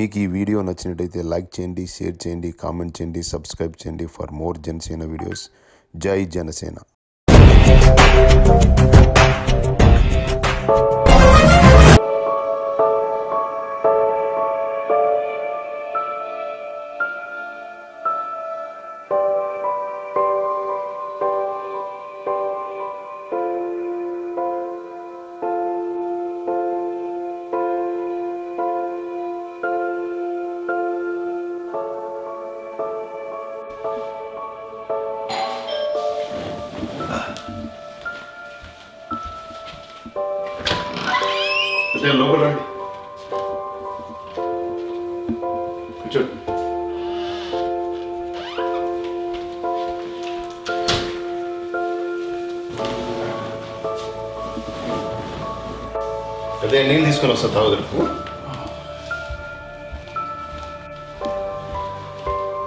మీకు ఈ వీడియో నచ్చినట్టయితే లైక్ చేయండి షేర్ చేయండి కామెంట్ చేయండి సబ్స్క్రైబ్ చేయండి ఫర్ మోర్ జనసేన వీడియోస్. జై జనసేన. నేను లోపల రండి కూర్చోండి అదే నీళ్ళు తీసుకొని వస్తా తాగుదలకు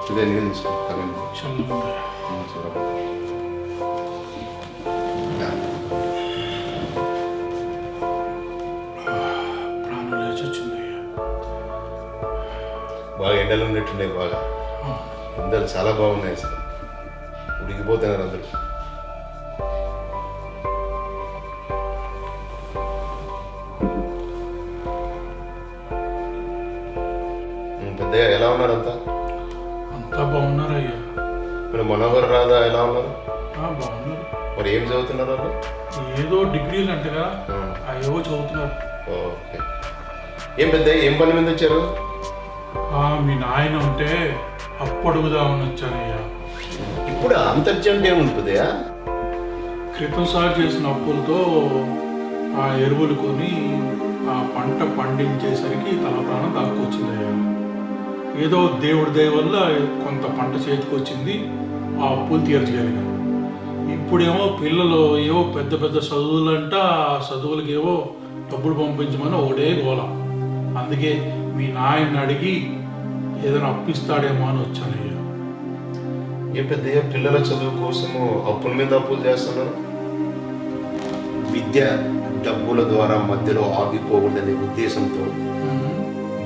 అదే నీళ్ళు తీసుకొని తాగండి వచ్చింది బాగా ఎండలు ఉన్నట్టున్నాయి బాగా. ఎండలు చాలా బాగున్నాయి అసలు. ఉడికిపోతున్నారు అందరూ. ఉమ్, ఎలా ఉన్నారు అంతా? అంతా బాగున్నారయ్యా. మరి మనోహర్ రాధా ఎలా ఉన్నారు? బాగున్నారు. మరి ఏం చదువుతున్నారు వాళ్ళు? ఏదో డిగ్రీలు అంటగా అయ్యో చదువుతున్నారు. ఓకే. ఏం పెద్దయ్య ఏం పని మీద వచ్చారు? మీ నాయన ఉంటే అప్పడుగుదామని వచ్చానయ్యా ఇప్పుడు? అంతర్జంట పెద్దయ్య క్రితం సాగు చేసిన అప్పులతో ఆ ఎరువులు కొని ఆ పంట పండించేసరికి తల ప్రాణం దాక్కొచ్చిందయ్యా ఏదో దేవుడి దయ వల్ల కొంత పంట చేతికి వచ్చింది ఆ అప్పులు తీర్చగలిగాం. ఇప్పుడేమో పిల్లలు ఏవో పెద్ద పెద్ద చదువులంట ఆ చదువులకి ఏవో డబ్బులు పంపించమని ఒకటే గోల. అందుకే మీ నాయన్ని అడిగి ఏదైనా అప్పిస్తాడేమో అని వచ్చానయ్యా ఏ పెద్దయ్య పిల్లల చదువు కోసము అప్పుల మీద అప్పులు చేస్తున్నారు? విద్య డబ్బుల ద్వారా మధ్యలో ఆగిపోకూడదనే ఉద్దేశంతో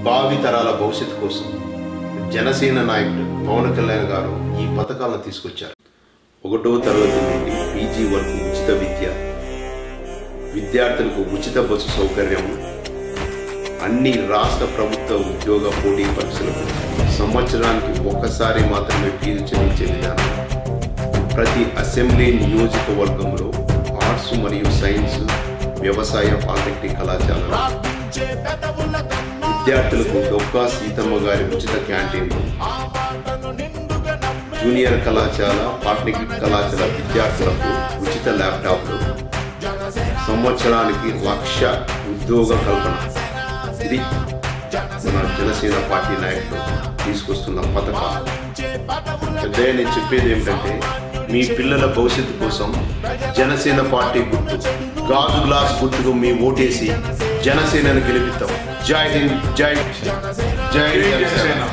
భావి తరాల భవిష్యత్తు కోసం జనసేన నాయకుడు పవన్ కళ్యాణ్ గారు ఈ పథకాలను తీసుకొచ్చారు. ఒకటో తరగతి నుండి పీజీ వరకు ఉచిత విద్య విద్యార్థులకు ఉచిత బస్సు సౌకర్యం అన్ని రాష్ట్ర ప్రభుత్వ ఉద్యోగ పోటీ పరీక్షలకు సంవత్సరానికి ఒక్కసారి మాత్రమే ఫీజు చెల్లించే విధానం. ప్రతి అసెంబ్లీ నియోజకవర్గంలో ఆర్ట్స్ మరియు సైన్స్ వ్యవసాయ పాలిటెక్నిక్ కళాశాల విద్యార్థులకు డొక్కా సీతమ్మ గారి ఉచిత క్యాంటీన్లు జూనియర్ కళాశాల పాలిటెక్నిక్ కళాశాల విద్యార్థులకు ఉచిత ల్యాప్టాప్లు. సంవత్సరానికి లక్ష ఉద్యోగ కల్పన. ఇది మన జనసేన పార్టీ నాయకులు తీసుకొస్తున్న పథకం. పెద్దయ్య నేను చెప్పేది ఏమిటంటే మీ పిల్లల భవిష్యత్తు కోసం జనసేన పార్టీ గుర్తు గాజు గ్లాస్ గుర్తుకు మీ ఓటేసి జనసేనను గెలిపిస్తాం జై హింద్ జై జై జనసేన